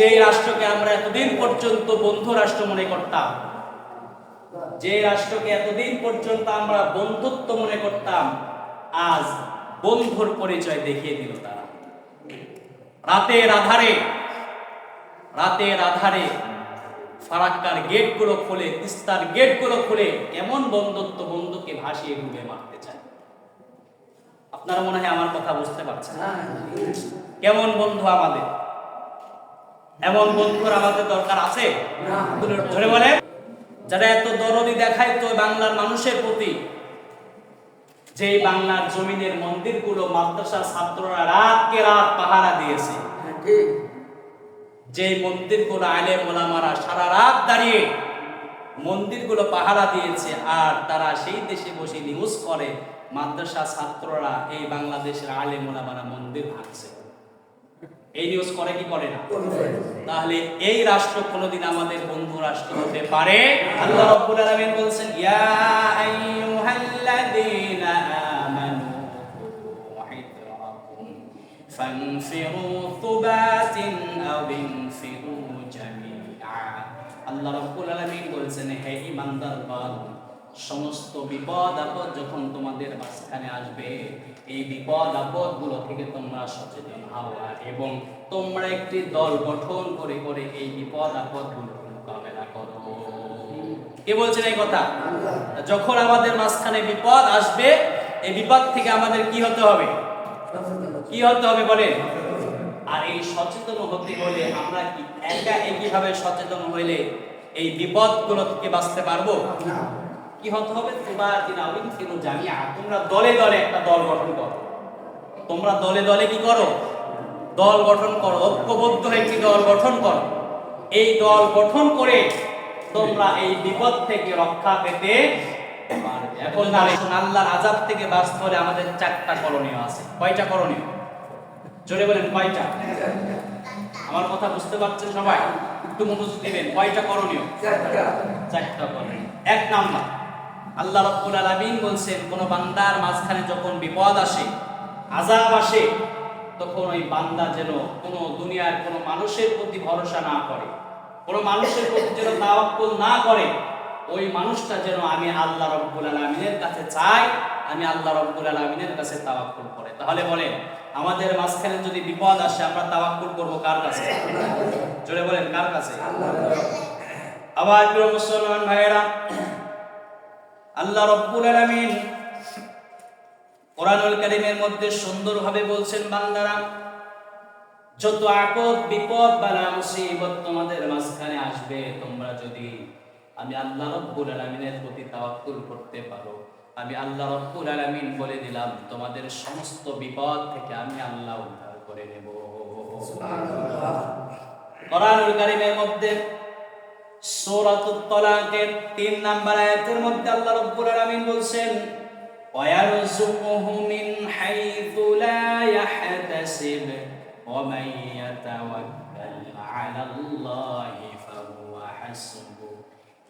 যে রাষ্ট্রকে আমরা এতদিন পর্যন্ত বন্ধু রাষ্ট্র মনে করতাম যে রাষ্ট্রকে এতদিন পর্যন্ত আমরা বন্ধুত্ব মনে করতাম আজ বন্ধুর পরিচয় দেখিয়ে দিল তারা। রাতের আধারে রাতের আধারে ফারাক্কার গেটগুলো খুলে তিস্তার গেটগুলো খুলে কেমন বন্ধুত্ব বন্ধুকে ভাসিয়ে ডুবে মারতে চায়? আপনারা মনে হয় আমার কথা বুঝতে পারছেন। কেমন বন্ধু আমাদের? এমন বন্ধুর আমাদের দরকার আছে? ধরে বলে যারা এত দরদি দেখায় তো বাংলার মানুষের প্রতি যে বাংলার জমিনের মন্দিরগুলো মাদ্রাসার ছাত্ররা রাতকে রাত পাহারা দিয়েছে। যে মন্দিরগুলো আলে মোলামারা সারা রাত দাঁড়িয়ে মন্দিরগুলো পাহারা দিয়েছে আর তারা সেই দেশে বসে নিউজ করে মাদ্রাসা ছাত্ররা এই বাংলাদেশের আলে মোলামারা মন্দির ভাঙছে। এই নিউজ করে কি করে না? তাহলে এই রাষ্ট্র কোনোদিন আমাদের বন্ধু রাষ্ট্র হতে পারে? আল্লাহ রাব্বুল আলামিন বলছেন ইয়া আইয়ুহাল্লাযীনা আমানু ফানফিরু তুবাতিন আও ইনফিরু জামিআ. আল্লাহ রাব্বুল আলামিন বলছেন হে ঈমানদারগণ সমস্ত বিপদ আপদ যখন তোমাদের মাঝখানে আসবে এই বিপদ আপদগুলো থেকে তোমরা সচেতন হও এবং তোমরা একটি দল গঠন করে করে এই বিপদ আপদগুলো মোকাবেলা করো। কে বলছেন এই কথা? যখন আমাদের মাঝখানে বিপদ আসবে এই বিপদ থেকে আমাদের কি হতে হবে? কি হতে হবে বলেন? আর এই সচেতন হতে হলে আমরা কি একা একইভাবে সচেতন হইলে এই বিপদগুলো থেকে বাঁচতে পারব? কি হতে হবে? জামিয়া তোমরা দলে দলে একটা দল গঠন করো। তোমরা দলে দলে কি করো? দল গঠন করো ঐক্যবদ্ধ হয়ে একটি দল গঠন করো। এই দল গঠন করে তোমরা এই বিপদ থেকে রক্ষা পেতে এখন আল্লাহর আজাব থেকে বাঁচতে হলে আমাদের চারটা করণীয় আছে। কয়টা করণীয়? জোরে বলেন কয়টা? আমার কথা বুঝতে পারছেন সবাই? একটু মনোযোগ দিবেন। কয়টা করণীয়? চারটা করণীয়। এক নাম্বার আল্লাহ রাব্বুল আলামিন বলছেন, কোন বান্দার মাঝখানে যখন বিপদ আসে, আযাব আসে, তখন ওই বান্দা যেন কোন দুনিয়ার কোন মানুষের প্রতি ভরসা না করে, কোন মানুষের প্রতি যেন তাওয়াক্কুল না করে, ওই মানুষটা যেন আমি আল্লাহ রব্বুল আলামিনের কাছে চাই, আমি আল্লাহ রব্বুল আলামিনের কাছে তাওয়াক্কুল করে। তাহলে বলেন, আমাদের মাঝখানে যদি বিপদ আসে, আমরা তাওয়াক্কুল করব কার কাছে? জোরে বলেন, কার কাছে? আল্লাহ। আবার প্রিয় মুসলমান ভাইয়েরা আল্লাহ রব্বুল আলামিন কোরআনুল কারীমের মধ্যে সুন্দরভাবে বলছেন বান্দারা যত আপদ বিপদ বালা মুসিবত তোমাদের মাঝখানে আসবে তোমরা যদি আমি আল্লাহ রব্বুল আলামিনের প্রতি তাওয়াক্কুল করতে পারো। আমি আল্লাহ রব্বুল আলামিন বলে দিলাম তোমাদের সমস্ত বিপদ থেকে আমি আল্লাহ উদ্ধার করে নেব। কোরআনুল কারীমের মধ্যে সূরাতুত তালাকের 3 নাম্বার আয়াতের মধ্যে আল্লাহ রাব্বুল আলামিন বলছেন ওয়ারযুকুহু মিন হাইথু লা ইয়াহতাসিব ওয়া মান ইয়াতাওয়াক্কাল আলাল্লাহি ফাহুয়া হাসবু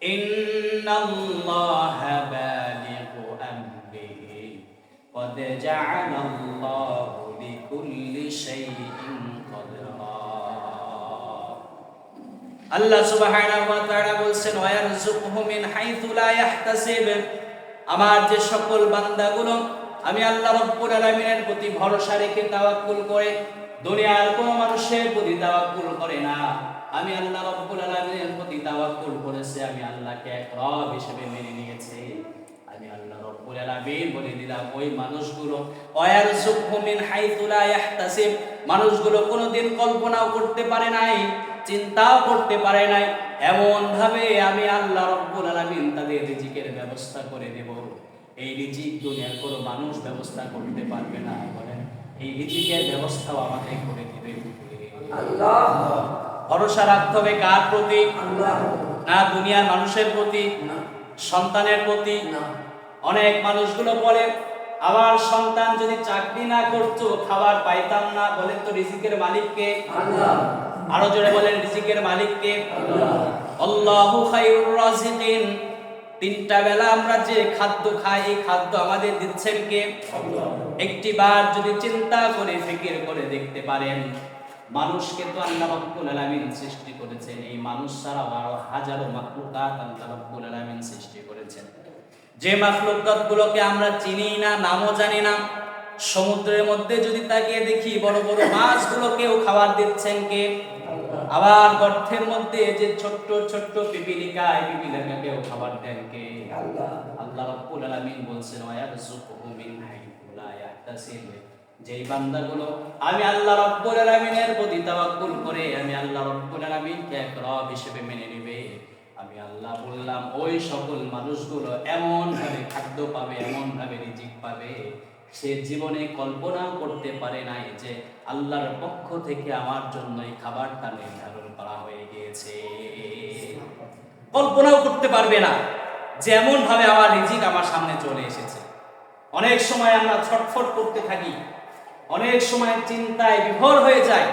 ইন্নাল্লাহা বালিগু আমরিহি قد جعل الله لكل شيء আল্লাহ সুবহানাহু ওয়া তাআলা বলছেন ওয়ারযুকহু মিন হাইথু লা ইয়াহতাসিব। আমার যে সকল বান্দাগুলো, আমি আল্লাহ রাব্বুল আলামিনের প্রতি ভরসা রেখে তাওয়াক্কুল করে, দুনিয়ার কোনো মানুষের প্রতি তাওয়াক্কুল করে না। আমি আল্লাহ রাব্বুল আলামিনের প্রতি তাওয়াক্কুল করেছে, আমি আল্লাহকে এক রব হিসেবে মেনে নিয়েছি। আমি আল্লাহ রব্বুল আলামিন বলে দিলাম, ওই মানুষগুলো ওয়ারযুকহু মিন হাইথু লা ইয়াহতাসিব। মানুষগুলো কোনোদিন কল্পনাও করতে পারে নাই। চিন্তাও করতে পারে নাই। এমন ভাবে আমি আল্লাহ রব্বুল আলামিন তাদের রিজিকের ব্যবস্থা করে দেব। এই রিজিক দুনিয়ার কোনো মানুষ ব্যবস্থা করতে পারবে না। বলেন এই রিজিকের ব্যবস্থাও আমাকে করে দিবে। ভরসা রাখতে হবে কার প্রতি? না দুনিয়ার মানুষের প্রতি সন্তানের প্রতি। অনেক মানুষগুলো বলে আবার সন্তান যদি চাকরি না করতো খাবার পাইতাম না। বলেন তো রিজিকের মালিককে। আরও জোরে বলেন রিজিকের মালিককে। আল্লাহু। খায়রুর রাজিকিন। তিনটা বেলা আমরা যে খাদ্য খাই এই খাদ্য আমাদের দিচ্ছেন কে? একটি বার যদি চিন্তা করে ফিকির করে দেখতে পারেন মানুষকে তো আল্লাহ রব্বুল আলামিন সৃষ্টি করেছেন। এই মানুষ ছাড়াও আরও হাজারো মাখলুকাত আল্লাহ রব্বুল আলামিন সৃষ্টি করেছেন। যে মাখলুকাত গুলোকে আমরা চিনি না নামও জানি না সমুদ্রের মধ্যে যদি তাকিয়ে দেখি বড় বড় মাছগুলোকেও খাবার দিচ্ছেন কে? আবার গর্তের মধ্যে যে ছোট্ট ছোট্ট পিপিলিকায় পিপিলিকাকেও খাবার দেন কে? আল্লাহ। রাব্বুল আলামিন বলছেন ওয়ায়ারযুকুহু মিন হাইথু লা ইয়াহতাসিব যেই বান্দাগুলো আমি আল্লাহ রাব্বুল আলামিনের প্রতি তাওয়াক্কুল করে আমি আল্লাহ রাব্বুল আলামিনকে এক রব হিসেবে মেনে আমি আল্লাহ বললাম, ওই সকল মানুষগুলো এমন ভাবে খাদ্য পাবে এমন ভাবে রিজিক পাবে, সে জীবনে কল্পনাও করতে পারে নাই যে আল্লাহর পক্ষ থেকে আমার জন্য এই খাবারটা নির্ধারণ করা হয়ে গিয়েছে। কল্পনাও করতে পারবে না যে এমন ভাবে আমার রিজিক আমার সামনে চলে এসেছে। অনেক সময় আমরা ছটফট করতে থাকি, অনেক সময় চিন্তায় বিভোর হয়ে যায়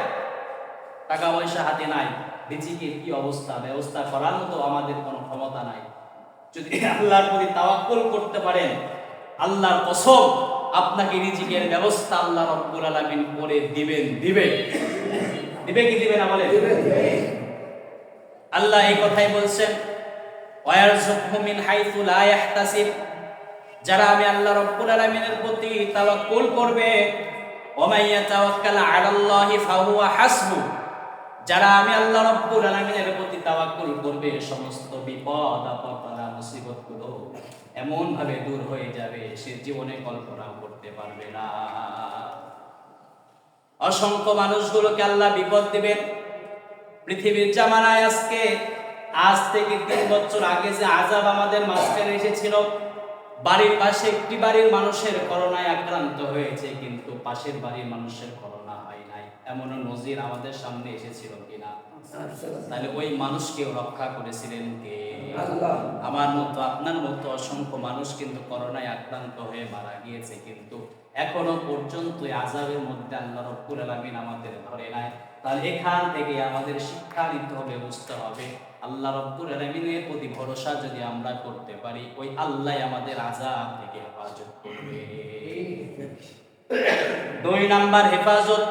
টাকা পয়সা হাতে নাই রিজিকের কি অবস্থা? ব্যবস্থা করার মতো আমাদের কোনো ক্ষমতা নাই। যদি আল্লাহর প্রতি তাওয়াক্কুল করতে পারেন, আল্লাহর কসম, আপনাকে রিজিকের ব্যবস্থা আল্লাহ রব্বুল আলামিন করে দিবেন। দিবেন দিবে কি দিবেন বলে? আল্লাহ এই কথাই বলছেন মিন হাইথু লা ইয়াহতাসিব। যারা আমি আল্লাহ রব্বুল আলামিনের প্রতি তাওয়াক্কুল করবে ওমাইয়া ইয়াতাওয়াক্কাল আলাল্লাহি ফাহুয়া হাসবু যারা আমি আল্লাহ রব্বুল আলামিনের প্রতি তাওয়াক্কুল করবে, সমস্ত বিপদ, আপদ বালা মুসিবতগুলো এমন ভাবে দূর হয়ে যাবে, সে জীবনে কল্পনাও করতে পারবে না। অসংখ্য মানুষগুলোকে আল্লাহ বিপদ দিবেন। পৃথিবীর জামানায় আজকে, আজ থেকে তিন বছর আগে যে আজাব আমাদের মাঝখানে এসেছিল, বাড়ির পাশে একটি বাড়ির মানুষের করোনায় আক্রান্ত হয়েছে, কিন্তু পাশের বাড়ির মানুষের করোনা এমনও নজির আমাদের সামনে এসেছিল কিনা? তাহলে ওই মানুষকেও রক্ষা করেছিলেন কে? আমার মতো আপনার মতো অসংখ্য মানুষ কিন্তু করোনায় আক্রান্ত হয়ে মারা গিয়েছে কিন্তু এখনও পর্যন্ত আজাবের মধ্যে আল্লাহ রব্বুল আলামিন আমাদের ধরে নাই। তাহলে এখান থেকে আমাদের শিক্ষা নিতে হবে বুঝতে হবে। আল্লাহ রব্বুল আলামিনের প্রতি ভরসা যদি আমরা করতে পারি ওই আল্লাহ আমাদের আজাব থেকে হেফাজত করবে। দুই নাম্বার হেফাজত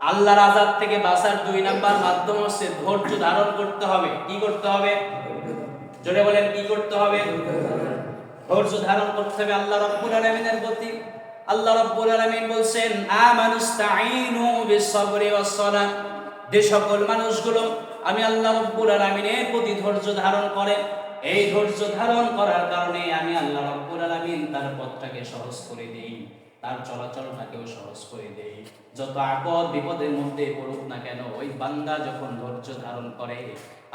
আল্লাহর আজাব থেকে বাঁচার দুই নাম্বার মাধ্যম হচ্ছে ধৈর্য ধারণ করতে হবে। কি করতে হবে? জোরে বলেন, কি করতে হবে? ধৈর্য ধারণ করতে হবে আল্লাহ রব্বুল আলামিনের প্রতি। আল্লাহ রব্বুল আলামিন বলছেন আমানুস্তাঈনু বিসসবরি ওয়াস-সালাহ। যে সকল মানুষগুলো, আমি আল্লাহ রব্বুল আলামিনের প্রতি ধৈর্য ধারণ করে, এই ধৈর্য ধারণ করার কারণে আমি আল্লাহ রব্বুল আলামিন তার পথটাকে সহজ করে দেই। তার চলাচলটাকেও সহজ করে দেই যত আপদ বিপদের মধ্যে পড়ুক না কেন, ওই বান্দা যখন ধৈর্য ধারণ করে,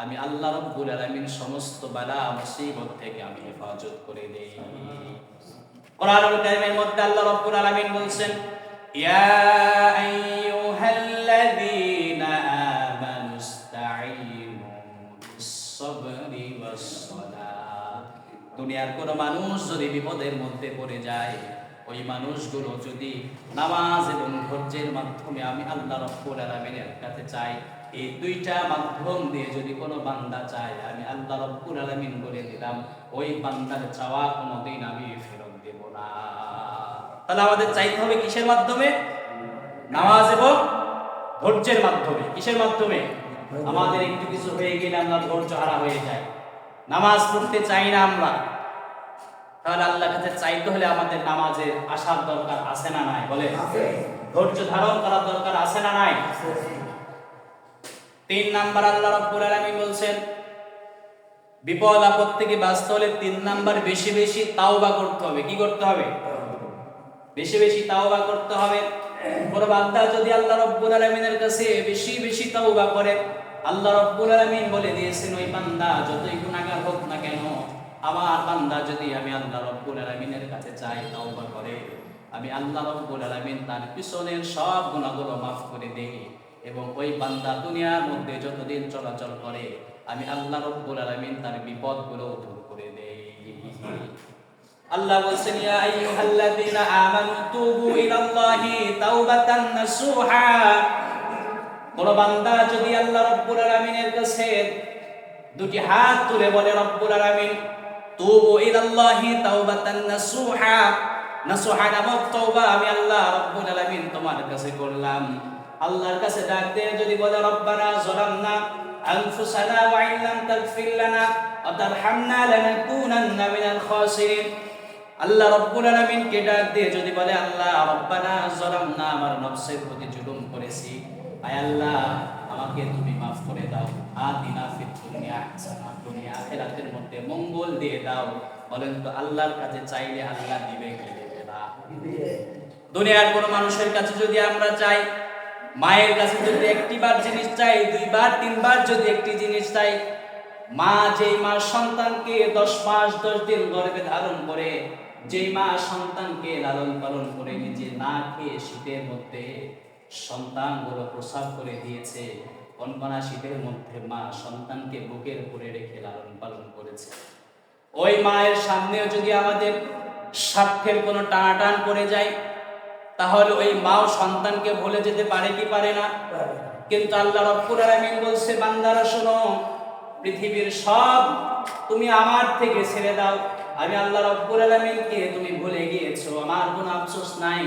আমি আল্লাহ রব্বুল আলামিন সমস্ত বালা মুসিবত থেকে আমি হেফাজত করে দেই। কোরআনুল মধ্যে আল্লাহ রাব্বুল বলছেন, ইয়া আইয়ুহাল্লাযীনা ওয়াস-সালাহ দুনিয়ার কোন মানুষ যদি বিপদের মধ্যে পড়ে যায় ওই মানুষগুলো যদি নামাজ এবং ধৈর্যের মাধ্যমে আমি আল্লাহ রব্বুল আলামিনের কাছে চাই, এই দুইটা মাধ্যম দিয়ে যদি কোনো বান্দা চায়, আমি আল্লাহ রব্বুল আলামিন বলে দিলাম, ওই বান্দার চাওয়া কোনোদিন আমি ফেরত দেব না। তাহলে আমাদের চাইতে হবে কিসের মাধ্যমে? নামাজ এবং ধৈর্যের মাধ্যমে। কিসের মাধ্যমে? আমাদের একটু কিছু হয়ে গেলে আমরা ধৈর্য হারা হয়ে যায় নামাজ পড়তে চাই না আমরা। তাহলে আল্লাহ কাছে চাইতে হলে আমাদের নামাজে আসার দরকার আছে না নাই? বলে ধৈর্য ধারণ করার দরকার আছে না নাই? তিন নাম্বার আল্লাহ রাব্বুল আলামিন বলছেন বিপদ আপদ থেকে বাঁচতে হলে তিন নাম্বার বেশি বেশি তাওবা করতে হবে। কি করতে হবে? বেশি বেশি তাওবা করতে হবে। কোন বান্দা যদি আল্লাহ রাব্বুল আলামিনের কাছে বেশি বেশি তাওবা করে আল্লাহ রাব্বুল আলামিন বলে দিয়েছেন ওই বান্দা যতই গুনাহগার হোক না কেন আমার বান্দা যদি আমি আল্লাহ রাব্বুল আলামিনের কাছে চাই, তাওবা করে, আমি আল্লাহ রাব্বুল আলামিন তার পিছনের সব গুনাহগুলো মাফ করে দেই এবং ওই বান্দা দুনিয়ার মধ্যে যতদিন চলাচল করে, আমি আল্লাহ রব্বুল আলামিন তার বিপদগুলো দূর করে দেই। আল্লাহ বলছেন, ইয়া আইয়ুহাল্লাযীনা আমানু তুবু ইলাল্লাহি তাওবাতান কোন বান্দা যদি আল্লাহ রব্বুল আলামিনের কাছে দুটি হাত তুলে বলে, রব্বুল আলামিন তুবু ইলাল্লাহি তাওবাতান নাসুহা নাসুহা নামক তওবা আমি আল্লাহ রব্বুল আলামিন তোমার কাছে করলাম আল্লাহর কাছে ডাক দিয়ে যদি বলে রব্বানা যালামনা আনফুসানা ওয়া ইন লাম তাগফির লানা ওয়া তারহামনা লানাকুনান্না মিনাল খাসিরিন আল্লাহ রব্বুল আলামিনকে ডাক দিয়ে যদি বলে আল্লাহ রব্বানা যালামনা আমার নফসের প্রতি জুলুম করেছি আল্লাহ, আমাকে তুমি মাফ করে দাও। আদিনা মধ্যে মঙ্গল দিয়ে দাও। বলেন তো, আল্লাহর কাছে চাইলে আল্লাহ দিবে দুনিয়ার মানুষের কাছে যদি আমরা চাই মায়ের কাছে যদি একটিবার জিনিস চাই, দুইবার, তিনবার যদি একটি জিনিস চাই, মা যেই মা সন্তানকে দশ মাস, দশ দিন গর্ভে ধারণ করে, যেই মা সন্তানকে লালন পালন করে নিজে না খেয়ে শীতের মধ্যে সন্তানগুলো প্রসাব করে দিয়েছে। কনকনা শীতের মধ্যে মা সন্তানকে বুকের উপরে রেখে লালন পালন করেছে। ওই মায়ের সামনেও যদি আমাদের স্বার্থের কোনো টানাটান পড়ে যায়, তাহলে ওই মাও সন্তানকে ভুলে যেতে পারে কি পারে না? কিন্তু আল্লাহ রব্বুল আলামিন বলছে, বান্দারা শোনো, পৃথিবীর সব তুমি আমার থেকে ছেড়ে দাও। আমি আল্লাহ রব্বুল আলামিনকে তুমি ভুলে গিয়েছো। আমার কোনো আফসোস নাই।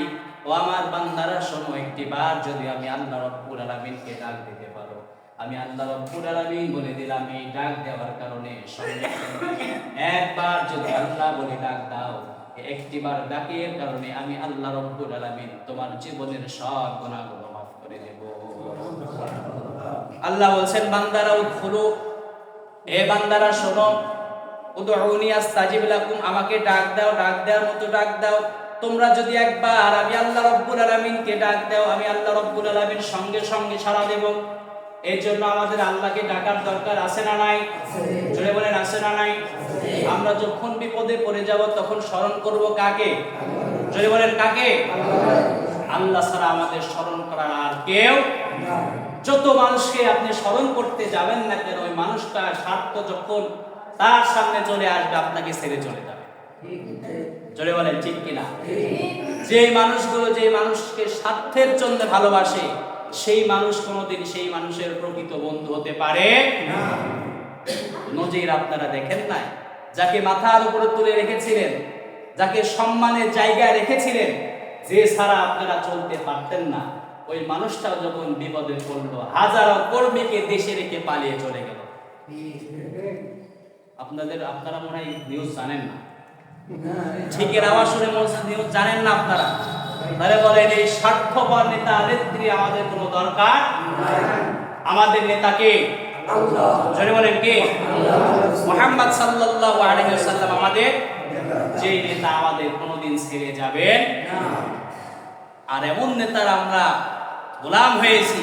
ও আমার বান্দারা, শোনো একটি বার যদি আমি আল্লাহ রব্বুল আলামিনকে ডাক দিতে পারো। আমি আল্লাহ রব্বুল আলামিন বলে দিলাম, এই ডাক দেওয়ার কারণে একবার যদি আল্লাহ বলে ডাক দাও একটিবার ডাকের কারণে আমি আল্লাহ রব্বুল আলামিন তোমার জীবনের সব গুনাহগুলো মাফ করে দেব। আল্লাহ বলছেন, বান্দারা উদখুলু এ বান্দারা, শোনো, উদউনি আস্তাজিব লাকুম, আমাকে ডাক দাও, ডাক দেওয়ার মতো ডাক দাও। তোমরা যদি একবার আমি আল্লাহ রব্বুল আলামিনকে ডাক দাও, আমি আল্লাহ রব্বুল আলামিন সঙ্গে সঙ্গে সাড়া দেব। এর জন্য আমাদের আল্লাহকে ডাকার দরকার আছে না নাই? জোরে বলেন, আছে না নাই? আমরা যখন বিপদে পড়ে যাব তখন স্মরণ করব কাকে? জোরে বলেন, কাকে? আল্লাহ ছাড়া আমাদের স্মরণ করার আর কেউ যত মানুষকে আপনি স্মরণ করতে যাবেন না কেন, ওই মানুষটা স্বার্থ যখন তার সামনে চলে আসবে, আপনাকে ছেড়ে চলে যাবে। জোরে বলেন, ঠিক কিনা? যে মানুষগুলো যে মানুষকে স্বার্থের জন্য ভালোবাসে, সেই মানুষ কোনোদিন সেই মানুষের প্রকৃত বন্ধু হতে পারে নজির আপনারা দেখেন নাই? যাকে মাথার উপরে তুলে রেখেছিলেন, যাকে সম্মানের জায়গায় রেখেছিলেন, যে ছাড়া আপনারা চলতে পারতেন না। ওই মানুষটাও যখন বিপদে পড়ল, হাজারো কর্মীকে দেশে রেখে পালিয়ে চলে গেল। আপনাদের, আপনারা মনে হয় নিউজ জানেন না? ঠিকের আওয়াজ শুনে নিউজ জানেন না আপনারা। তাহলে বলেন, এই স্বার্থপর নেতা নেত্রী আমাদের কোনো দরকার? আমাদের নেতাকে জোরে বলেন কে? মোহাম্মদ সাল্লাল্লাহু আলাইহি ওয়াসাল্লাম আমাদের যে নেতা আমাদের কোনোদিন ছেড়ে যাবেন আর এমন নেতার আমরা গোলাম হয়েছি।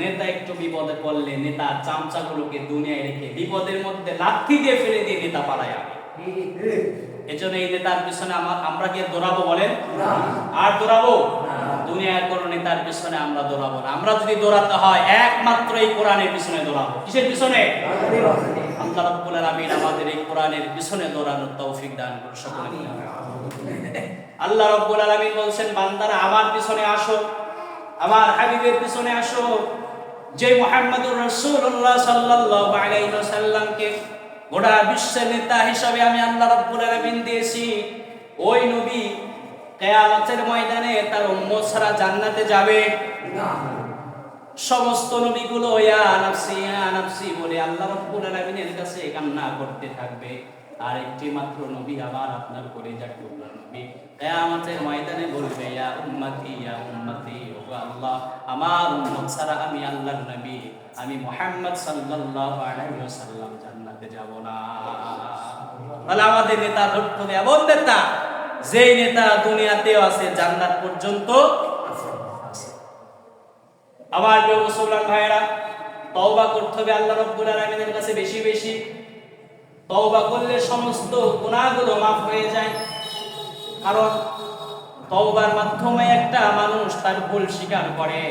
নেতা একটু বিপদে পড়লে নেতা চামচাগুলোকে দুনিয়ায় রেখে বিপদের মধ্যে লাথি দিয়ে ফেলে দিয়ে নেতা পালায়। আগে এজন্য এই নেতার পিছনে আমার আমরা কি দৌড়াবো বলেন? আর দৌড়াবো? দুনিয়ার কোন নেতার পিছনে আমরা দৌড়াবো না। আমরা যদি দৌড়াতে হয় একমাত্র এই কোরআনের পিছনে দৌড়াবো। কিসের পিছনে? আল্লাহ রাব্বুল আলামিন আমাদের এই কোরআনের পিছনে দৌড়ানোর তৌফিক দান করুন সকলে আল্লাহ রাব্বুল আলামিন বলছেন বান্দারা আমার পিছনে আসো আমার হাবিবের পিছনে আসো। যে মুহাম্মদুর রাসূলুল্লাহ সাল্লাল্লাহু আলাইহি ওয়াসাল্লামকে গোটা বিশ্বের নেতা হিসাবে আমি আল্লাহ রাব্বুল আলামিন দিয়েছি। ওই নবী কিয়ামতের ময়দানে তার উম্মত ছাড়া জান্নাতে যাবে। না। সমস্ত নবীগুলো ইয়া নাফসি ইয়া নাফসি বলে আল্লাহ রাব্বুল আলামিনের কাছে কান্না করতে থাকবে। আর একটি মাত্র নবী আবার আপনার করে যাক টুকরা নবী কিয়ামতের ময়দানে বলবে ইয়া উম্মতি ইয়া উম্মতি ও আল্লাহ আমার উম্মত ছাড়া আমি আল্লাহর নবী। আমি মুহাম্মদ সাল্লাল্লাহু আলাইহি ওয়াসাল্লাম জান্নাতে যাব না। তাহলে আমাদের নেতা ধরতে এমন নেতা, যেই নেতা দুনিয়াতেও আছে, জান্নাত পর্যন্ত আমার প্রিয় মুসলমান ভাইয়েরা, তওবা করতে হবে আল্লাহ রাব্বুল আলামিনের কাছে বেশি বেশি। তওবা করলে সমস্ত গুনাহগুলো মাফ হয়ে যায়। কারণ তওবার মাধ্যমে একটা মানুষ তার ভুল স্বীকার করে।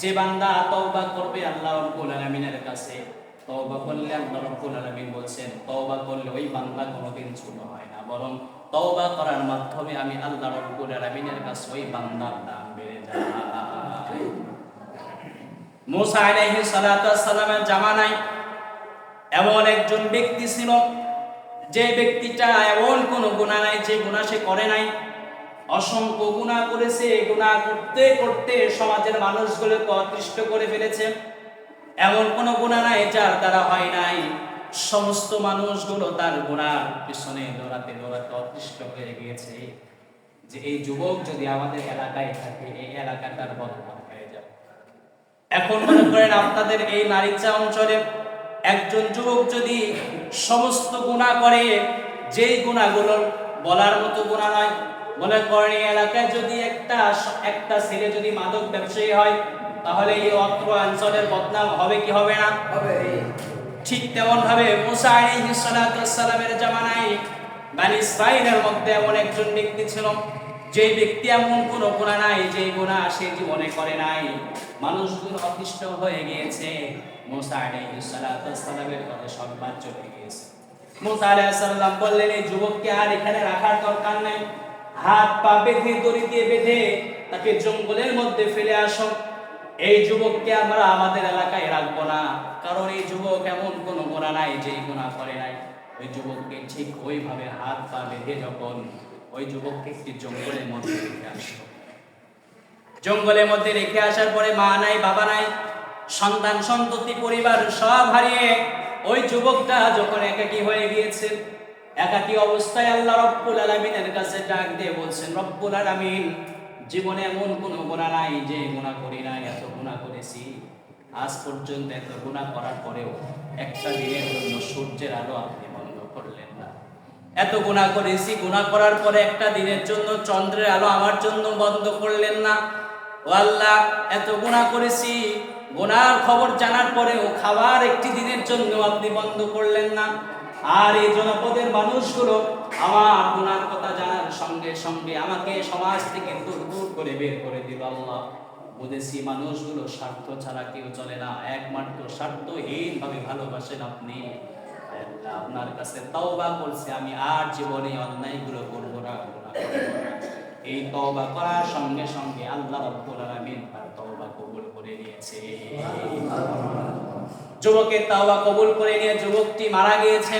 যে বান্দা তওবা করবে আল্লাহ রাব্বুল আলামিনের কাছে। তওবা করলে আল্লাহ রাব্বুল আলামিন বলছেন, তওবা করলে ওই বান্দা কোনোদিন ছোট হয় না। বরং তওবা করার মাধ্যমে আমি আল্লাহ রাব্বুল আলামিনের কাছে ওই বান্দার দাম বেড়ে যায়। মুসা আলাইহিস সালাতু সালামের জামানায় এমন একজন ব্যক্তি ছিল, যে ব্যক্তিটা এমন কোন গুনাহ নাই, যে গুনাহ সে করে নাই। অসংখ্য গুনাহ করেছে গুনাহ করতে করতে সমাজের মানুষগুলোকে অতৃষ্ট করে ফেলেছে। এমন কোনো গুণা নাই যার দ্বারা হয় নাই। সমস্ত মানুষগুলো তার গুণার পিছনে দৌড়াতে দৌড়াতে অতৃষ্ট হয়ে গিয়েছে। যে এই যুবক যদি আমাদের এলাকায় থাকে, এই এলাকাটার বদনাম হয়ে যাবে এখন মনে করেন আপনাদের এই নারীচা অঞ্চলে একজন যুবক যদি সমস্ত গুণা করে, যেই গুণাগুলো বলার মতো গুণা নয়। মনে করেন এলাকায় যদি একটা একটা ছেলে যদি মাদক ব্যবসায়ী হয় তাহলে এই অত্র অঞ্চলের বদনাম হবে কি হবে না? হবে। ঠিক তেমন ভাবে মুসা আলাইহিস সালামের জামানায় বানি ইসরাইলের মধ্যে এমন একজন ব্যক্তি ছিল যে ব্যক্তি এমন কোন গুণা নাই যে গুণা সে জীবনে করে নাই। মানুষগুলো অতিষ্ঠ হয়ে গিয়েছে। মুসা আলাইহিস সালাতু সালামের কথা সংবাদ চলে গিয়েছে। মুসা বললেন এই যুবককে আর এখানে রাখার দরকার নাই। হাত পা বেঁধে দড়ি দিয়ে বেঁধে তাকে জঙ্গলের মধ্যে ফেলে আসো। এই যুবককে আমরা আমাদের এলাকায় রাখব না। কারণ এই যুবক এমন কোনো গোনা নাই যে গোনা করে নাই। ওই যুবককে ঠিক ওইভাবে হাত পা বেঁধে যখন ওই যুবককে একটি জঙ্গলের মধ্যে রেখে আসলো জঙ্গলের মধ্যে রেখে আসার পরে মা নাই, বাবা নাই, সন্তান, সন্ততি, পরিবার সব হারিয়ে ওই যুবকটা যখন একাকী হয়ে গিয়েছে, একাকী অবস্থায় আল্লাহ রব্বুল আলমিনের কাছে ডাক দিয়ে বলছেন, রব্বুল আলমিন, জীবনে এমন কোনো গোনা নাই, যে গুণা করি নাই, এত গুণা করেছি। আজ পর্যন্ত এত গুণা করার পরেও একটা দিনের জন্য সূর্যের আলো আপনি বন্ধ করলেন না। এত গুণা করেছি গুণা করার পরে একটা দিনের জন্য চন্দ্রের আলো আমার জন্য বন্ধ করলেন না। ও আল্লাহ, এত গুণা করেছি গুনার খবর জানার পরেও খাবার একটি দিনের জন্য আপনি বন্ধ করলেন না। আর এই জনপদের মানুষগুলো আমার গুনার কথা জানার সঙ্গে সঙ্গে আমাকে সমাজ থেকে দূর দূর করে বের করে দিল আল্লাহ। বুঝেছি মানুষগুলো স্বার্থ ছাড়া কেউ চলে না। একমাত্র স্বার্থহীন ভাবে ভালোবাসেন আপনি। আপনার কাছে তওবা করছে, আমি আর জীবনে অন্যায়গুলো করব না করব না। এই তওবা করার সঙ্গে সঙ্গে আল্লাহ রাব্বুল আলামিন তার তওবা কবুল করে নিয়েছে। যুবকের তাওবা কবুল করে নিয়ে যুবকটি মারা গিয়েছে।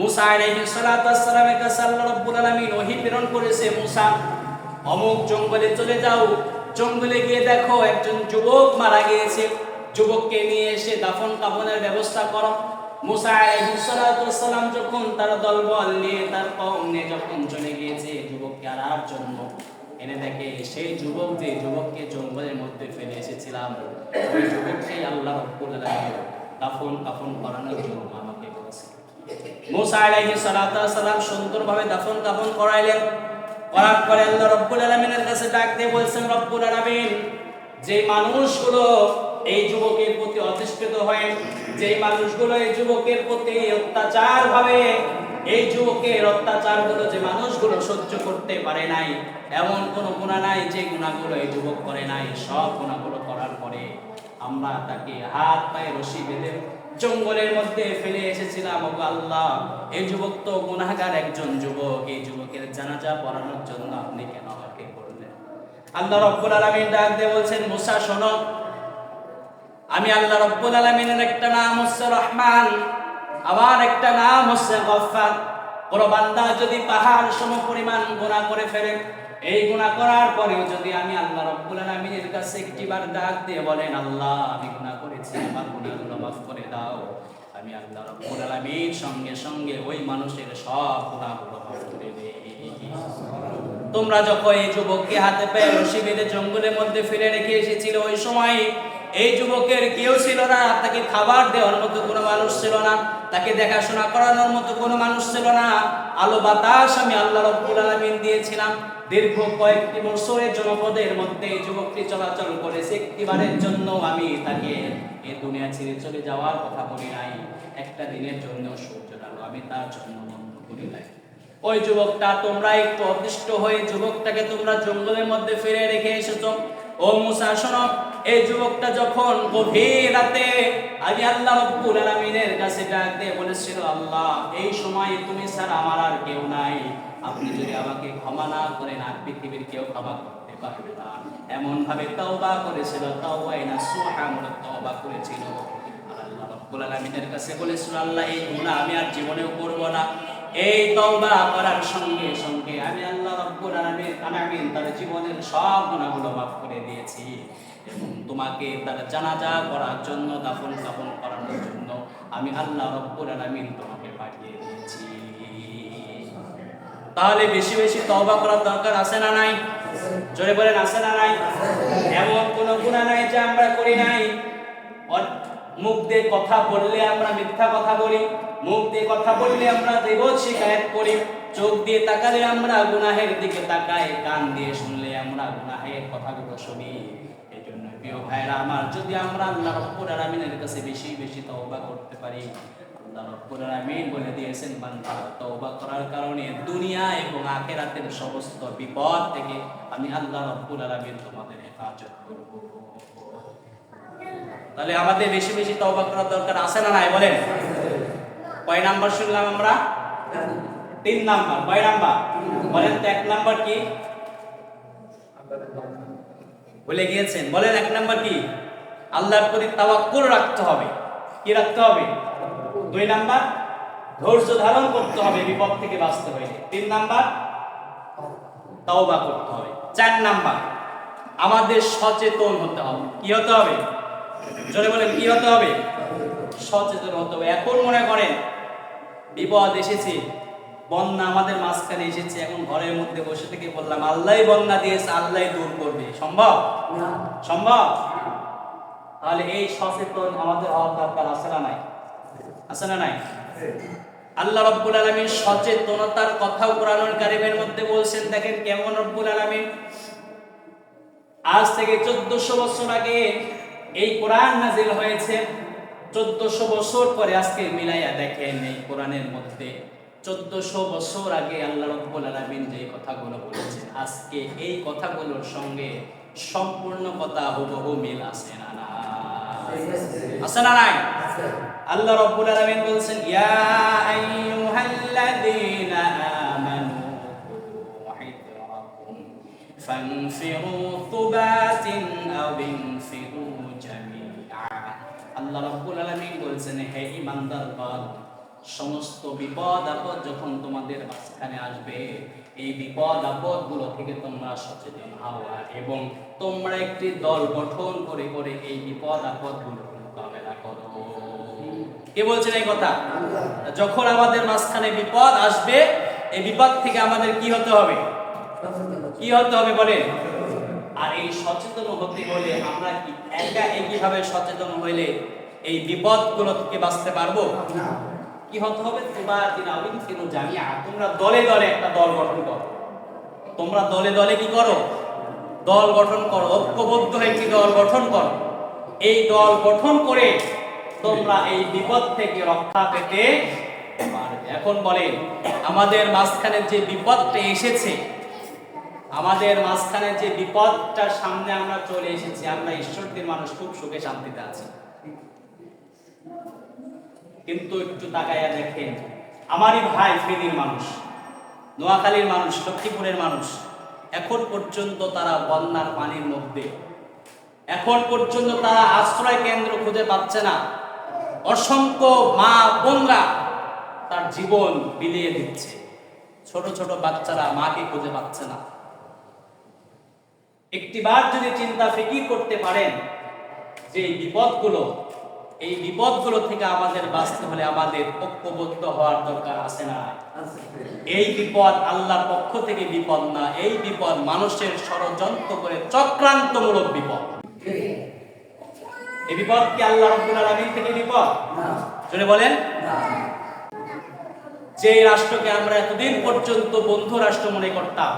মুসা আলাইহিস সালাতু ওয়াস সালামের কাছে আল্লাহ রাব্বুল আলামিন ওহী প্রেরণ করেছে, মুসা, অমুক জঙ্গলে চলে যাও। জঙ্গলে গিয়ে দেখো, একজন যুবক মারা গিয়েছে। যুবককে নিয়ে এসে দাফন কাফনের ব্যবস্থা করো। যখন তার দলবল নিয়ে তার যখন চলে গিয়েছে, যুবককে আনার জন্য এনে দেখে সেই যুবক যে যুবককে জঙ্গলের মধ্যে ফেলে এসেছিলাম, ওই আল্লাহ দাফন কাফন করানোর জন্য আমাকে বলেছে সুন্দরভাবে দাফন কাফন করাইলেন। করার পরে আল্লাহ রব্বুল আলামিনের কাছে ডাক দিয়ে বলছেন, রব্বুল আলামিন, যে মানুষগুলো এই যুবকের প্রতি অতিষ্ঠিত হয়, যে মানুষগুলো এই যুবকের প্রতি অত্যাচার ভাবে এই যুবকের অত্যাচারগুলো যে মানুষগুলো সহ্য করতে পারে নাই, এমন কোন গুণা নাই যে গুণাগুলো এই যুবক করে নাই, সব গুণাগুলো করার পরে আমরা তাকে হাত পায়ে রশি বেঁধে জঙ্গলের মধ্যে ফেলে এসেছিলাম, ওগো আল্লাহ। এই যুবক তো গুনাহগার একজন যুবক। এই যুবকের জানাজা পড়ানোর জন্য আপনি কেন আমাকে করলেন আল্লাহ রব্বুল আলামিন ডাক দিয়ে বলছেন, মুসা, শোনো। আমি আল্লাহ রব্বুল আলামিনের একটা নাম হচ্ছে রহমান, আমার একটা নাম হচ্ছে গফফার। কোন বান্দা যদি পাহাড় সম পরিমাণ গুনাহ করে ফেলে এই গুনাহ করার পরেও যদি আমি আল্লাহ রব্বুল আলামিনের কাছে একটিবার ডাক দিয়ে বলেন, আল্লাহ, আমি গুনাহ করেছি, আমার গুনাহগুলো মাফ করে দাও। আমি আল্লাহ রব্বুল আলামিন সঙ্গে সঙ্গে ওই মানুষের সব গুনাহগুলো মাফ করে তোমরা যখন এই যুবককে হাতে পেয়ে বেঁধে জঙ্গলের মধ্যে ফিরে রেখে এসেছিল, ওই সময় এই যুবকের কেউ ছিল না তাকে খাবার দেওয়ার মতো কোনো মানুষ ছিল না, তাকে দেখাশোনা করানোর মতো কোনো মানুষ ছিল না। আলো বাতাস আমি আল্লাহ রব্বুল আলামিন দিয়েছিলাম। দীর্ঘ কয়েকটি বছরের জনপদের মধ্যে এই যুবকটি চলাচল করেছে, একটিবারের জন্য আমি তাকে এই দুনিয়া ছেড়ে চলে যাওয়ার কথা বলি নাই। একটা দিনের জন্য সূর্যের আলো আমি তার জন্য বন্ধ করি নাই। ওই যুবকটা, তোমরা একটু অদৃষ্ট হয়ে যুবকটাকে তোমরা জঙ্গলের মধ্যে ফিরে রেখে এসেছ। ও মুসা, শোনো এই যুবকটা যখন গভীর রাতে আমি আল্লাহ রব্বুল আলামিনের কাছে ডাক দিয়ে বলেছিল, আল্লাহ, এই সময় তুমি ছাড়া আমার আর কেউ নাই। আপনি যদি আমাকে ক্ষমা না করেন, আর পৃথিবীর কেউ ক্ষমা করতে পারবে না। এমন ভাবে করেছিল তওবাই না সুবহানাল্লাহ, তওবা করেছিল। আল্লাহ রব্বুল আলামিনের কাছে বলেছিল, আল্লাহ, এই আমি আর জীবনেও করব না। এই তওবা করার সঙ্গে সঙ্গে আমি আল্লাহ রব্বুল আলামিন আলামিন তার জীবনের সব গুনাহগুলো মাফ করে দিয়েছি। এবং তোমাকে তার জানাজা করার জন্য, দাফন কাফন করানোর জন্য আমি আল্লাহ রব্বুল আলামিন তোমাকে পাঠিয়ে দিয়েছি। তাহলে বেশি বেশি তওবা করার দরকার আছে না নাই? জোরে বলেন, আছে না নাই? এমন কোনো গুনাহ নাই যে আমরা করি নাই? মুখ দিয়ে কথা বললে আমরা মিথ্যা কথা বলি, মুখ দিয়ে কথা বললে আমরা দেব শিকায়ত করি, চোখ দিয়ে তাকালে আমরা গুনাহের দিকে তাকাই, কান দিয়ে শুনলে আমরা গুনাহের কথাগুলো শুনি। আমার, যদি আমরা আল্লাহ রব্বুল আলামিনের কাছে বেশি বেশি তওবা করতে পারি, আল্লাহ রব্বুল আলামিন বলে দিয়েছেন, বান্দা, তওবা করার কারণে দুনিয়া এবং আখিরাতের সমস্ত বিপদ থেকে আমি আল্লাহ রব্বুল আলামিন তোমাদের হেফাজত করব। তাহলে আমাদের বেশি বেশি তওবা করার দরকার আছে না নাই, বলেন। কয় নাম্বার শুনলাম আমরা? তিন নাম্বার, কয় নাম্বার? বলেন তো এক নাম্বার কি? বলে গিয়েছেন, বলেন এক নাম্বার কি? আল্লাহর প্রতি তাওয়াক্কুল রাখতে হবে। কি রাখতে হবে? দুই নাম্বার, ধৈর্য ধারণ করতে হবে বিপদ থেকে বাঁচতে হলে তিন নাম্বার, তাওবা করতে হবে। চার নাম্বার, আমাদের সচেতন হতে হবে। কি হতে হবে? জোরে বলেন, কি হতে হবে? সচেতন হতে হবে। এখন মনে করেন, বিপদ এসেছে। বন্যা আমাদের মাঝখানে এসেছে এখন ঘরের মধ্যে বসে থেকে বললাম আল্লাহই বন্যা দিয়েছে আল্লাহই দূর করবে। সম্ভব? সম্ভব? তাহলে এই সচেতন আমাদের হওয়ার দরকার আছে না নাই? আছে না নাই? আল্লাহ রব্বুল আলমীর সচেতনতার কথাও কোরআনুল কারিমের মধ্যে বলছেন দেখেন কেমন রব্বুল আলমীর আজ থেকে চোদ্দশো বছর আগে এই কোরআন নাজিল হয়েছে। চোদ্দশো বছর পরে আজকে মিলাইয়া দেখেন এই কোরআনের মধ্যে। চোদ্দশো বছর আগে আল্লাহ রব্বুল আলমিন যে কথাগুলো বলেছেন আজকে এই কথাগুলোর সঙ্গে সম্পূর্ণ কথা হুবহু মিল আছে না আছে না নাই? আল্লাহ রব্বুল আলামিন বলছেন ইয়া আইয়ুহাল্লাযীনা আমানু জামিআ. আল্লাহ রব্বুল আলামিন বলছেন হে ঈমানদারগণ সমস্ত বিপদ আপদ যখন তোমাদের মাঝখানে আসবে, এই বিপদ আপদগুলো থেকে তোমরা সচেতন হও এবং তোমরা একটি দল গঠন করে করে এই বিপদ আপদগুলো মোকাবেলা করো। কে বলছেন এই কথা? যখন আমাদের মাঝখানে বিপদ আসবে, এই বিপদ থেকে আমাদের কি হতে হবে? কি হতে হবে বলে আর এই সচেতন হতে হলে আমরা কি একা একইভাবে সচেতন হইলে এই বিপদগুলো থেকে বাঁচতে পারব? কি হতে হবে? তোমার আবিন কিন্তু জামিয়া, তোমরা দলে দলে একটা দল গঠন করো। তোমরা দলে দলে কি করো? দল গঠন করো, ঐক্যবদ্ধ হয়ে একটি দল গঠন করো? এই দল গঠন করে তোমরা এই বিপদ থেকে রক্ষা পেতে এখন বলে, আমাদের মাঝখানে যে বিপদটা এসেছে, আমাদের মাঝখানে যে বিপদটার সামনে আমরা চলে এসেছি, আমরা ঈশ্বরদের মানুষ খুব সুখে শান্তিতে আছি। কিন্তু একটু তাকাইয়া দেখেন, আমারই ভাই ফেনীর মানুষ, নোয়াখালীর মানুষ, লক্ষ্মীপুরের মানুষ, এখন পর্যন্ত তারা বন্যার পানির মধ্যে। এখন পর্যন্ত তারা আশ্রয় কেন্দ্র খুঁজে পাচ্ছে না। অসংখ্য মা, বোনরা তার জীবন বিলিয়ে দিচ্ছে। ছোট ছোট বাচ্চারা মাকে খুঁজে পাচ্ছে না। একটিবার যদি চিন্তা ফিকির করতে পারেন, যে বিপদগুলো এই বিপদগুলো থেকে আমাদের বাঁচতে হলে আমাদের ঐক্যবদ্ধ হওয়ার দরকার আছে না? এই বিপদ আল্লাহর পক্ষ থেকে বিপদ না এই বিপদ মানুষের ষড়যন্ত্র করে চক্রান্তমূলক বিপদ। এই বিপদ কি আল্লাহ রব্বুল আলামিন থেকে বিপদ? জোরে বলেন। যে রাষ্ট্রকে আমরা এতদিন পর্যন্ত বন্ধু রাষ্ট্র মনে করতাম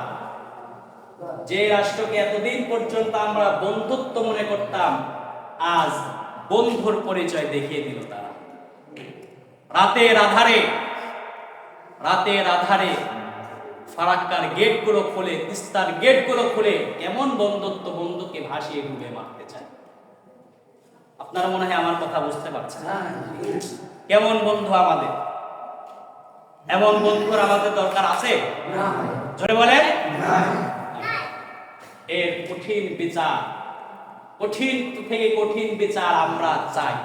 যে রাষ্ট্রকে এতদিন পর্যন্ত আমরা বন্ধুত্ব মনে করতাম আজ বন্ধুর পরিচয় দেখিয়ে দিল তারা। রাতের আধারে রাতের আধারে ফারাক্কার গেটগুলো খুলে তিস্তার গেটগুলো খুলে কেমন বন্ধুত্ব বন্ধুকে ভাসিয়ে ডুবে মারতে চায়? আপনারা মনে হয় আমার কথা বুঝতে পারছেন? কেমন বন্ধু আমাদের? এমন বন্ধুর আমাদের দরকার আছে? জোরে বলেন। এর কঠিন বিচার কঠিন থেকে কঠিন বিচার আমরা চাই।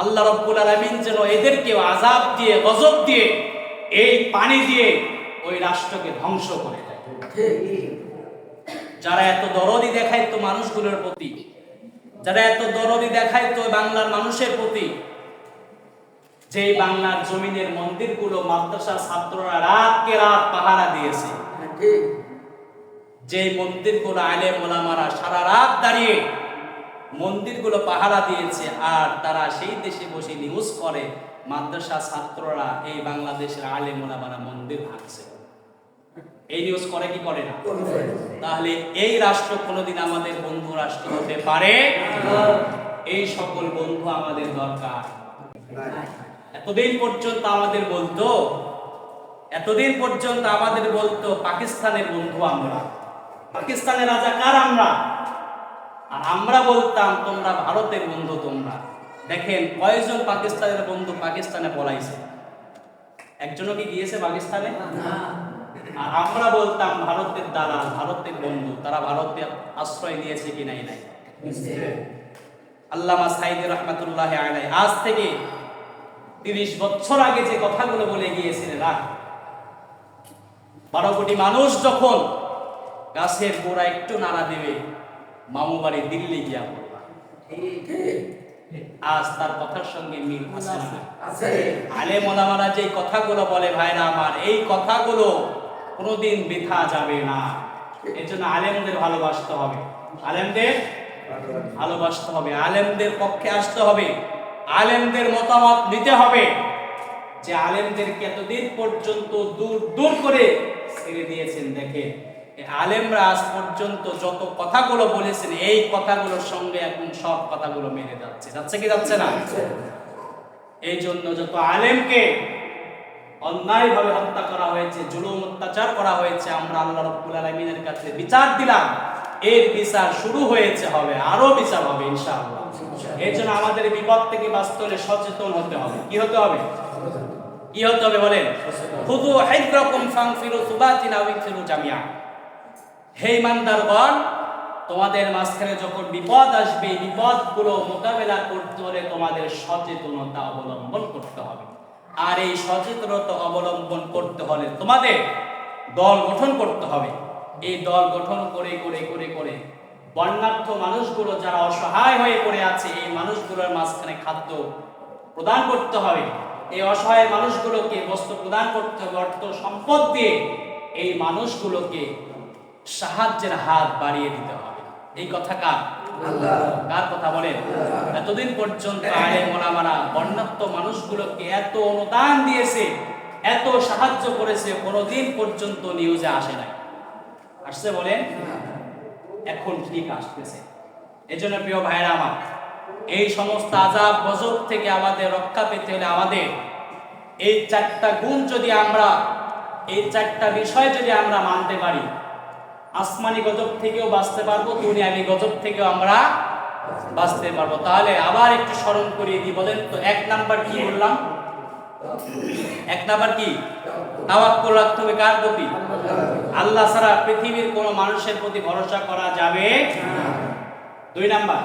আল্লাহ রব্বুল আলামিন যেন এদেরকে আজাব দিয়ে, গজব দিয়ে, এই পানি দিয়ে ওই রাষ্ট্রকে ধ্বংস করে দেয়। যারা এত দরদি দেখায় তো মানুষগুলোর প্রতি, যারা এত দরদি দেখায় তো বাংলার মানুষের প্রতি যে বাংলার জমিনের মন্দিরগুলো মাদ্রাসা ছাত্ররা রাতকে রাত পাহারা দিয়েছে। যে মন্দিরগুলো আলে মোলামারা সারা রাত দাঁড়িয়ে মন্দিরগুলো পাহারা দিয়েছে, আর তারা সেই দেশে বসে নিউজ করে, মাদ্রাসা ছাত্ররা এই বাংলাদেশের আলে মোলামারা মন্দির ভাঙছে। এই নিউজ করে কি করে না? তাহলে এই রাষ্ট্র কোনোদিন আমাদের বন্ধু রাষ্ট্র হতে পারে? এই সকল বন্ধু আমাদের দরকার। এতদিন পর্যন্ত আমাদের বলতো, এতদিন পর্যন্ত আমাদের বলতো, পাকিস্তানের বন্ধু আমরা। পাকিস্তানের রাজা কার আমরা? আর আমরা বলতাম তোমরা ভারতের বন্ধু তোমরা। দেখেন কয়েকজন পাকিস্তানের বন্ধু পাকিস্তানে পলাইছে। একজনও কি গিয়েছে পাকিস্তানে? আর আমরা বলতাম ভারতের দালাল ভারতের বন্ধু তারা ভারতে আশ্রয় দিয়েছে কি নাই নাই? আল্লামা সাইদি রহমাতুল্লাহ আলাই আজ থেকে তিরিশ বছর আগে যে কথাগুলো বলে গিয়েছিলেন রাখ। বারো কোটি মানুষ যখন গাছের গোড়া একটু নাড়া দেবে। মামু বাড়ি দিল্লি গিয়া পড়বা আজ তার কথার সঙ্গে মিল আছে না? আলে মোলামারা যে কথাগুলো বলে ভাই ভাইরা আমার এই কথাগুলো কোনোদিন বৃথা যাবে না। এর জন্য আলেমদের ভালোবাসতে হবে। আলেমদের ভালোবাসতে হবে। আলেমদের পক্ষে আসতে হবে। আলেমদের মতামত নিতে হবে। যে আলেমদেরকে এতদিন পর্যন্ত দূর দূর করে ছেড়ে দিয়েছেন দেখে আলেমরা আজ পর্যন্ত যত কথাগুলো বলেছেন এই কথাগুলোর সঙ্গে এখন সব কথাগুলো মেনে যাচ্ছে। যাচ্ছে কি যাচ্ছে না? এই জন্য যত আলেমকে অন্যায়ভাবে হত্যা করা হয়েছে জুলুম অত্যাচার করা হয়েছে আমরা আল্লাহ রব্বুল আলমিনের কাছে বিচার দিলাম। এর বিচার শুরু হয়েছে হবে আরও বিচার হবে ইনশাআল্লাহ। এই জন্য আমাদের বিপদ থেকে বাস্তবে সচেতন হতে হবে। কি হতে হবে? কি হতে হবে বলেন? খুদু হাইদ্রাকুম ফাংফিরু সুবাতিন আও জামিয়া হে ইমানদারগণ, তোমাদের মাঝখানে যখন বিপদ আসবে বিপদগুলো মোকাবেলা করতে হলে তোমাদের সচেতনতা অবলম্বন করতে হবে। আর এই সচেতনতা অবলম্বন করতে হলে তোমাদের দল গঠন করতে হবে। এই দল গঠন করে করে করে করে বর্ণাঢ্য মানুষগুলো যারা অসহায় হয়ে পড়ে আছে, এই মানুষগুলোর মাঝখানে খাদ্য প্রদান করতে হবে। এই অসহায় মানুষগুলোকে বস্ত্র প্রদান করতে হবে, অর্থ সম্পদ দিয়ে এই মানুষগুলোকে সাহায্যের হাত বাড়িয়ে দিতে হবে। এই কথা কার? কার কথা বলেন? এতদিন পর্যন্ত আলে মোলামারা বর্ণাত্ম মানুষগুলোকে এত অনুদান দিয়েছে এত সাহায্য করেছে কোনোদিন পর্যন্ত নিউজে আসে নাই। আসছে বলেন? এখন ঠিক আসতেছে। এজন্য প্রিয় ভাইরা আমার এই সমস্ত আজাব গজব থেকে আমাদের রক্ষা পেতে হলে আমাদের এই চারটা গুণ যদি আমরা এই চারটা বিষয় যদি আমরা মানতে পারি আসমানি গজব থেকেও বাঁচতে পারব দুনিয়াবি গজব থেকেও আমরা বাঁচতে পারব। তাহলে আবার একটু স্মরণ করিয়ে দিই বলেন তো এক নাম্বার কি বললাম? এক নাম্বার কি? তাওয়াক্কুল রাখতে হবে কার প্রতি? আল্লাহ ছাড়া পৃথিবীর কোন মানুষের প্রতি ভরসা করা যাবে দুই নাম্বার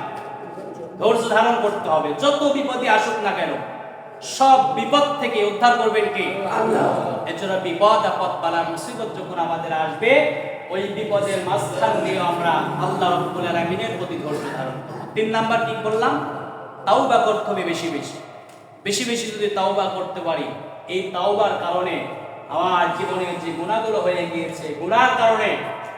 ধৈর্য ধারণ করতে হবে যত বিপদই আসুক না কেন সব বিপদ থেকে উদ্ধার করবেন কে? এছাড়া বিপদ আপদ বালা মুসিবত যখন আমাদের আসবে ওই বিপদের মাঝখান দিয়ে আমরা আল্লাহ রব্বুল আলামিনের প্রতি ধৈর্য ধারণ তিন নাম্বার কি করলাম? তাওবা করতে হবে বেশি বেশি। বেশি বেশি যদি তাওবা করতে পারি, এই তাওবার কারণে আমার জীবনে যে গুণাগুলো হয়ে গিয়েছে, গুণার কারণে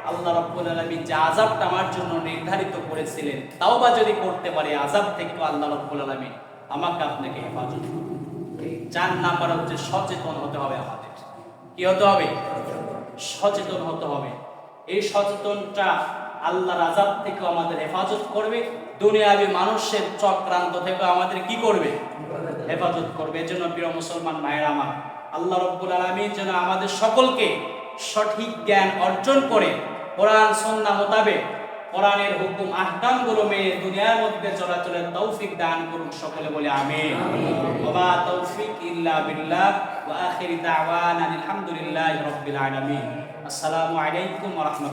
আল্লাহ রব্বুল আলামিন যে আযাবটা আমার জন্য নির্ধারিত করেছিলেন, তাওবা যদি করতে পারি, আযাব থেকে আল্লাহ রব্বুল আলামিন আমাকে আপনাকে হেফাজত করবে। চার নাম্বার হচ্ছে সচেতন হতে হবে আমাদের। কি হতে হবে? সচেতন হতে হবে। এই সচেতনটা আল্লাহর আজাব থেকে আমাদের হেফাজত করবে। দুনিয়াবি মানুষের চক্রান্ত থেকে আমাদের কি করবে? হেফাজত করবে। এজন্য প্রিয় মুসলমান মায়ের আমার, আল্লাহ রব্বুল আলমী যেন আমাদের সকলকে সঠিক জ্ঞান অর্জন করে, কোরআন সন্না মোতাবেক কোরআনের হুকুম আহকামগুলো মেনে দুনিয়ার মধ্যে চলাচলের তৌফিক দান করুন সকলে বলে আমিন। ওয়া তৌফিক ইল্লা বিল্লাহ ওয়া আখির দাওয়ানা আলহামদুলিল্লাহি রাব্বিল আলামিন। আসসালামু আলাইকুম ওয়া রাহমাতুল্লাহ।